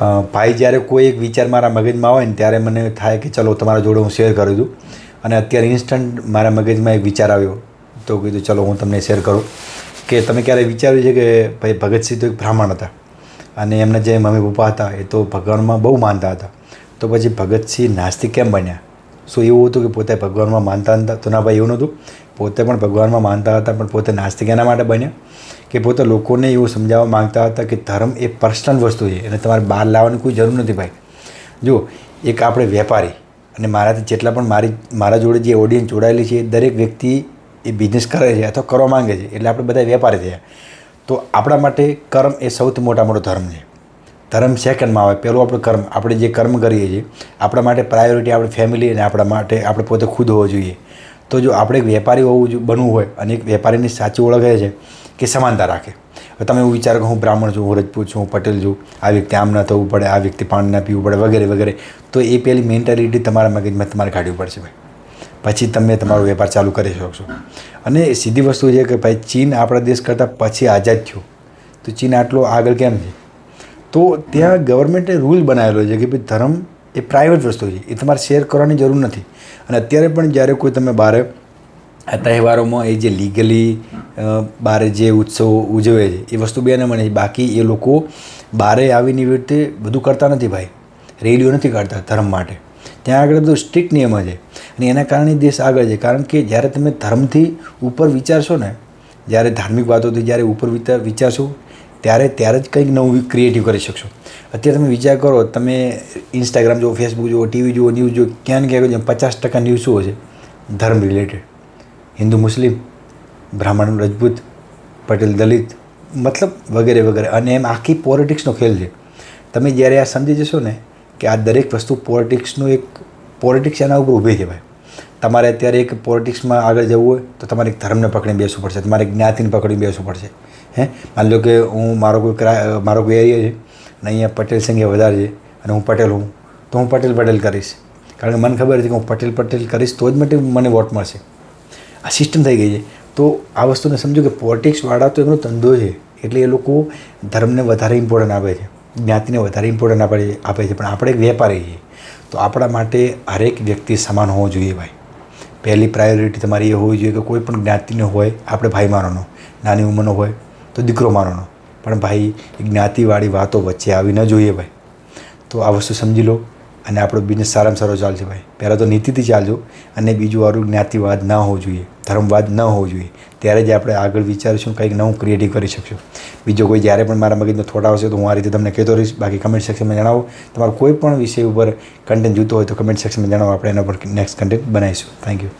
ભાઈ જ્યારે કોઈ એક વિચાર મારા મગજમાં આવે ને ત્યારે મને થાય કે ચલો તમારા જોડે હું શેર કરું છું અને અત્યારે ઇન્સ્ટન્ટ મારા મગજમાં એક વિચાર આવ્યો. તો કીધું, ચલો, હું તમને શેર કરું. કે તમે ક્યારે વિચાર્યું છે કે ભાઈ ભગતસિંહ તો એક બ્રાહ્મણ હતા? અને એમના જે મમ્મી પપ્પા હતા, એ તો ભગવાનમાં બહુ માનતા હતા. તો પછી ભગતસિંહ નાસ્તિક કેમ બન્યા? શું એવું હતું કે પોતે ભગવાનમાં માનતા હતા તો ના ભાઈ, એવું નહોતું. પોતે પણ ભગવાનમાં માનતા હતા, પણ પોતે નાસ્તિક એના માટે બન્યા કે પોતે લોકોને એવું સમજાવવા માંગતા હતા કે ધર્મ એ પર્સનલ વસ્તુ છે અને તમારે બહાર લાવવાની કોઈ જરૂર નથી ભાઈ. જો એક આપણે વેપારી અને મારાથી જેટલા પણ મારી, મારા જોડે જે ઓડિયન્સ જોડાયેલી છે, દરેક વ્યક્તિ એ બિઝનેસ કરે છે અથવા કરવા માંગે છે, એટલે આપણે બધા વેપારી થયા. તો આપણા માટે કર્મ એ સૌથી મોટા મોટો ધર્મ છે. ધર્મ સેકન્ડમાં આવે, પહેલું આપણું કર્મ. આપણે જે કર્મ કરીએ છીએ, આપણા માટે પ્રાયોરિટી આપણી ફેમિલી અને આપણા માટે, આપણે પોતે ખુદ હોવો જોઈએ. તો જો આપણે એક વેપારી હોવું બનવું હોય અને એક વેપારીની સાચી ઓળખ એ છે કે સમાનતા રાખે. તમે એવું વિચારો કે હું બ્રાહ્મણ છું, હું રજપૂત છું, હું પટેલ છું, આ વ્યક્તિ આમ ના થવું પડે, આ વ્યક્તિ પાણી ના પીવું પડે વગેરે વગેરે, તો એ પેલી મેન્ટાલિટી તમારા મગજમાં તમારે કાઢવી પડશે ભાઈ. પછી તમે તમારો વેપાર ચાલુ કરી શકશો. અને સીધી વસ્તુ છે કે ભાઈ ચીન આપણા દેશ કરતાં પછી આઝાદ થયું. તો ચીન આટલો આગળ કેમ છે? તો ત્યાં ગવર્મેન્ટે રૂલ બનાવેલો છે કે ભાઈ ધર્મ એ પ્રાઇવેટ વસ્તુ છે. એ તમારે શેર કરવાની જરૂર નથી. અને અત્યારે પણ જ્યારે કોઈ તમે બહાર તહેવારોમાં એ જે લીગલી બારે જે ઉત્સવો ઉજવે છે, એ વસ્તુ બેને મને બાકી એ લોકો બારે આવીને એવી રીતે બધું કરતા નથી ભાઈ. રેલીઓ નથી કાઢતા ધર્મ માટે. ત્યાં આગળ બધું સ્ટ્રિક્ટ નિયમ છે. અને એના કારણે દેશ આગળ છે. કારણ કે જ્યારે તમે ધર્મથી ઉપર વિચારશો ને, જ્યારે ધાર્મિક વાતોથી જ્યારે ઉપર વિચાર, વિચારશો ત્યારે ત્યારે જ કંઈક નવું ક્રિએટિવ કરી શકશો. અત્યારે તમે વિચાર કરો, તમે ઇન્સ્ટાગ્રામ જુઓ ફેસબુક જુઓ ટીવી જુઓ ન્યૂઝ જુઓ ક્યાં ક્યાંક પચાસ ટકા ન્યૂઝ શું છે, ધર્મ રિલેટેડ હિન્દુ, મુસ્લિમ, બ્રાહ્મણ, રજપૂત, પટેલ, દલિત, મતલબ વગેરે વગેરે. અને એમ આખી પોલિટિક્સનો ખેલ છે. તમે જ્યારે આ સમજી જશો ને કે આ દરેક વસ્તુ પોલિટિક્સનું એક પોલિટિક્સ એના ઉપર ઊભી છે ભાઈ તમારે અત્યારે એક પોલિટિક્સમાં આગળ જવું હોય, તો તમારે એક ધર્મને પકડીને બેસવું પડશે, તમારે જ્ઞાતિને પકડીને બેસવું પડશે. હે? માની લો કે હું, મારો કોઈ મારો કોઈ એરિયા છે, અને અહીંયા પટેલ સંખ્યા વધારે છે, અને હું પટેલ હું તો હું પટેલ પટેલ કરીશ. કારણ કે મને ખબર છે કે હું પટેલ પટેલ કરીશ, તો જ માટે મને વોટ મળશે. આ સિસ્ટમ થઈ ગઈ છે. તો આ વસ્તુને સમજો કે પોલિટિક્સવાળા તો એમનો ધંધો છે, એટલે એ લોકો ધર્મને વધારે ઇમ્પોર્ટન્ટ આપે છે, જ્ઞાતિને વધારે ઇમ્પોર્ટન્ટ આપે આપે છે. પણ આપણે એક વેપારી છીએ. તો આપણા માટે હરેક વ્યક્તિ સમાન હોવો જોઈએ ભાઈ. પહેલી પ્રાયોરિટી તમારી એ હોવી જોઈએ કે કોઈ પણ જ્ઞાતિનો હોય, આપણે ભાઈ માનવાનો, નાની ઉંમરનો હોય તો દીકરો માનવાનો. પણ ભાઈ જ્ઞાતિવાળી વાતો વચ્ચે આવી ન જોઈએ ભાઈ. તો આ વસ્તુ સમજી લો અને આપણો બિઝનેસ સારામાં સારો ચાલશે ભાઈ. પહેલાં તો નીતિથી ચાલજો અને બીજું વાળું જ્ઞાતિવાદ ના હોવો જોઈએ. ધર્મવાદ ન હોવો જોઈએ. ત્યારે જ આપણે આગળ વિચારીશું કંઈક નવું ક્રિએટિવ કરી શકશું. બીજો કોઈ જ્યારે પણ મારા મગજનો થોડા આવશે તો હું આ રીતે તમને કહેતો રહીશ. બાકી કમેન્ટ સેક્શનમાં જણાવો. તમારો કોઈ પણ વિષય ઉપર કન્ટેન્ટ જોતો હોય તો કમેન્ટ સેક્શનમાં જણાવો. આપણે એના પર નેક્સ્ટ કન્ટેન્ટ બનાવીશું. Thank you